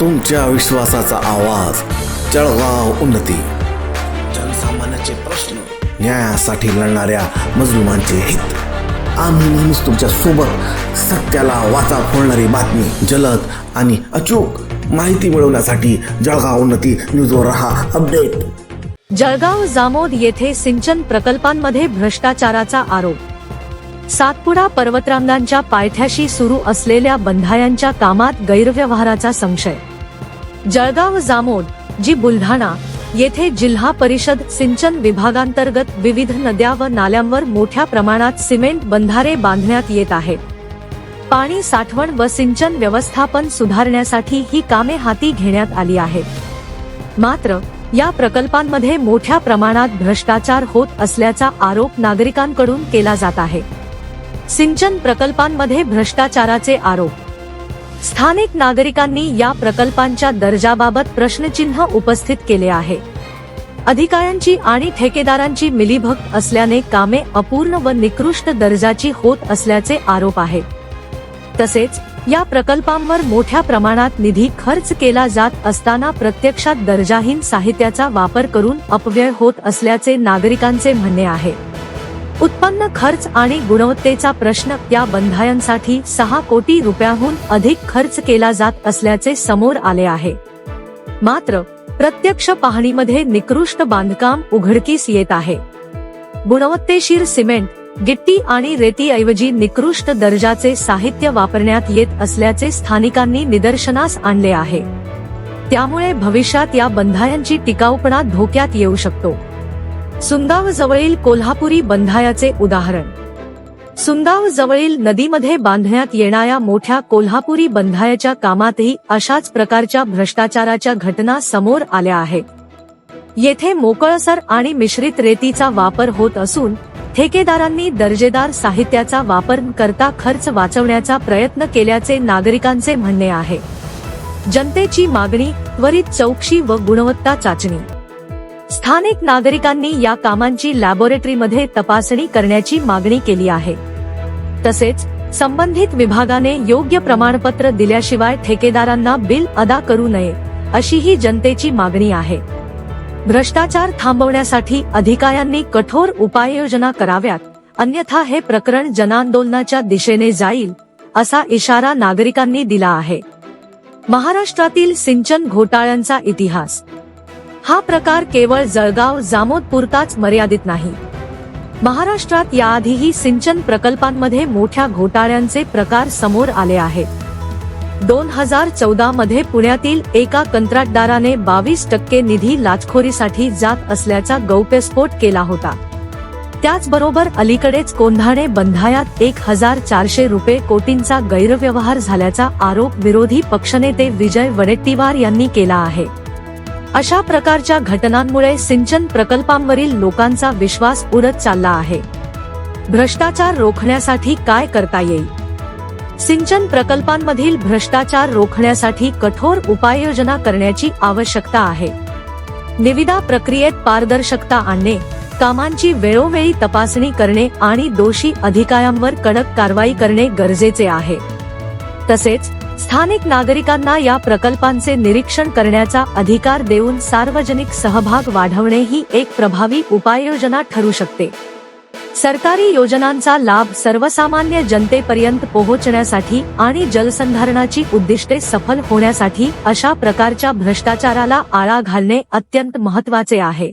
तुमच्या विश्वासाचा आवाज. जळगाव उन्नती. जनसामान्याचे प्रश्न न्यायासाठी लढणाऱ्या मजलुमांचे हित. आम्ही नेहमीच तुमच्यासोबत सत्याला वाचा फोडणारी बातमी जलद आणि अचूक माहिती मिळवण्यासाठी जळगाव उन्नती न्यूजवर रहा अपडेट. जळगाव जामोद येथे सिंचन प्रकल्पांमध्ये भ्रष्टाचाराचा आरोप. सातपुडा पर्वतरांगांच्या पायथ्याशी सुरू असलेल्या बंधायांच्या कामात गैरव्यवहाराचा संशय. जळगाव जामोद जी बुलढाणा येथे जिल्हा परिषद सिंचन विभागांतर्गत विविध नद्या व नाल्यांवर मोठ्या प्रमाणात सिमेंट बंधारे बांधण्यात येत आहेत. पाणी साठवण व सिंचन व्यवस्थापन सुधारण्यासाठी ही कामे हाती घेण्यात आली आहेत. मात्र या प्रकल्पांमध्ये मोठ्या प्रमाणात भ्रष्टाचार होत असल्याचा आरोप नागरिकांकडून केला जात आहे. सिंचन प्रकल्पांमध्ये भ्रष्टाचाराचे आरोप स्थानिक नागरिकांनी या प्रकल्पांच्या दर्जाबाबत प्रश्नचिन्ह उपस्थित केले आहे. अधिकाऱ्यांची आणि ठेकेदारांची मिलीभगत असल्याने कामे अपूर्ण व निकृष्ट दर्जाची होत असल्याचे आरोप आहेत तसेच या प्रकल्पांवर मोठ्या प्रमाणात निधी खर्च केला जात असताना प्रत्यक्षात दर्जाहीन साहित्याचा वापर करून अपव्यय होत असल्याचे नागरिकांचे म्हणणे आहे. उत्पन्न खर्च आणि गुणवत्तेचा प्रश्न या बंधायांसाठी सहा कोटी रुपयाहून अधिक खर्च केला जात असल्याचे समोर आले आहे. मात्र प्रत्यक्ष पाहणीमध्ये निकृष्ट बांधकाम उघडकीस येत आहे. गुणवत्तेशीर सिमेंट गिट्टी आणि रेतीऐवजी निकृष्ट दर्जाचे साहित्य वापरण्यात येत असल्याचे स्थानिकांनी निदर्शनास आणले आहे. त्यामुळे भविष्यात या बंधायांची टिकाऊपणा धोक्यात येऊ शकतो. सुंदाव जवळील कोल्हापुरी बंधायाचे उदाहरण. सुंदाव जवळील नदीमध्ये बांधण्यात येणाऱ्या मोठ्या कोल्हापुरी बंधायाच्या कामातही अशाच प्रकारच्या भ्रष्टाचाराच्या घटना समोर आल्या आहेत. येथे मोकळसर आणि मिश्रित रेतीचा वापर होत असून ठेकेदारांनी दर्जेदार साहित्याचा वापर करता खर्च वाचवण्याचा प्रयत्न केल्याचे नागरिकांचे म्हणणे आहे. जनतेची मागणी त्वरित चौकशी व गुणवत्ता चाचणी. स्थानिक नागरिकांनी या कामांची लॅबोरेटरीमध्ये तपासणी करण्याची मागणी केली आहे. तसेच संबंधित विभागाने योग्य प्रमाणपत्र दिल्याशिवाय ठेकेदारांना बिल अदा करू नये अशीही जनतेची मागणी आहे. भ्रष्टाचार थांबवण्यासाठी अधिकाऱ्यांनी कठोर उपाययोजना कराव्यात अन्यथा हे प्रकरण जनांदोलनाच्या दिशेने जाईल असा इशारा नागरिकांनी दिला आहे. महाराष्ट्रातील सिंचन घोटाळ्यांचा इतिहास हा प्रकार केवळ जळगाव जामोद पुरताच मर्यादित नाही. महाराष्ट्रात याआधीही सिंचन प्रकल्पांमध्ये मोठ्या घोटाळ्यांचे प्रकार समोर आले आहेत. दोन हजार चौदा मध्ये पुण्यातील एका कंत्राटदाराने बावीस टक्के निधी लाचखोरीसाठी जात असल्याचा गौप्यस्फोट केला होता. त्याचबरोबर अलीकडेच कोंढाणे बंधायात एक हजार चारशे रुपये कोटींचा गैरव्यवहार झाल्याचा आरोप विरोधी पक्षनेते विजय वडेट्टीवार यांनी केला आहे. अशा प्रकारच्या घटनांमुळे सिंचन प्रकल्पांवरील लोकांचा विश्वास उडत चालला आहे. भ्रष्टाचार रोखण्यासाठी काय करता येईल? सिंचन प्रकल्पांमधील भ्रष्टाचार रोखण्यासाठी कठोर उपाययोजना करण्याची आवश्यकता आहे. निविदा प्रक्रियेत पारदर्शकता आणणे कामांची वेळोवेळी तपासणी करणे आणि दोषी अधिकाऱ्यांवर कडक कारवाई करणे गरजेचे आहे. तसेच स्थानिक नागरिकांना या प्रकल्पांचे निरीक्षण करण्याचा अधिकार देऊन सार्वजनिक सहभाग वाढवणे ही एक प्रभावी उपाययोजना ठरू शकते. सरकारी योजनांचा लाभ सर्वसामान्य जनतेपर्यंत पोहोचण्यासाठी आणि जलसंधारणाची उद्दिष्टे सफल होण्यासाठी अशा प्रकारच्या भ्रष्टाचाराला आळा घालणे अत्यंत महत्त्वाचे आहे.